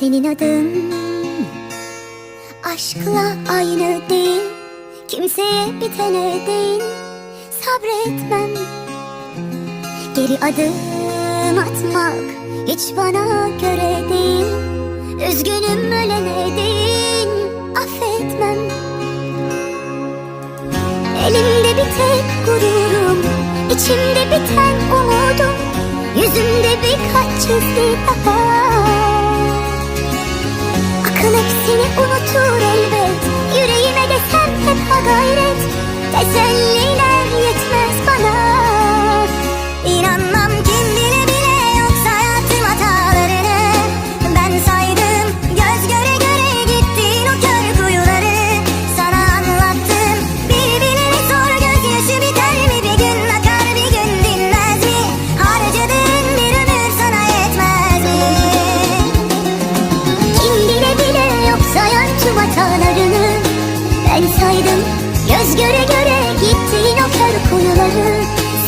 Senin adın. Aşkla aynı değil Kimseye bitene değil. Sabretmem. Geri adım atmak hiç bana göre değil. Üzgünüm ölene değil affetmem. Elimde bir tek gururum içimde biten umudum. Yüzümde birkaç çizgi daha unutur elbet. Yüreğime desem hep ha gayret. Teselliler tüm hatalarını Ben saydım. Göz göre göre gittiğin o kör kuyuları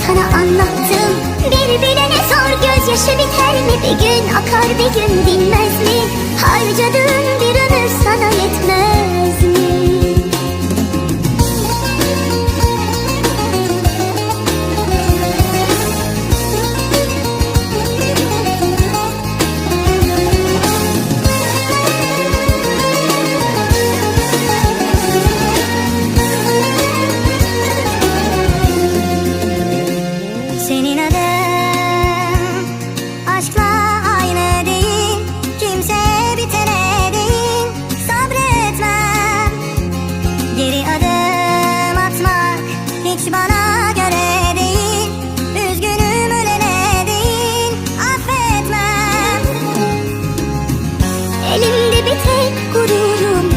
Sana anlattım. Bir bilene sor gözyaşı biter mi? Bir gün akar bir gün dinmez mi Elimde bir tek gururum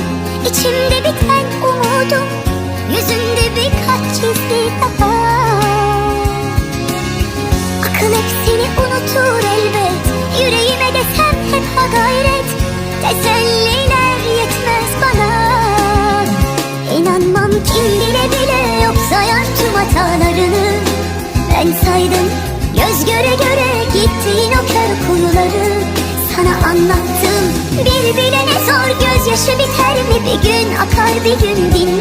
içimde biten umudum Yüzümde birkaç çizgi daha Akıl hepsini unutur elbet Yüreğime desem hep ha gayret. Teselliler yetmez bana. İnanmam kim bile bile yok sayan tüm hatalarını. Ben saydım göz göre göre gittiğin o kör kuyuları Sana anlattım. Bir bilene sor gözyaşı biter mi? Bir gün akar bir gün dinmez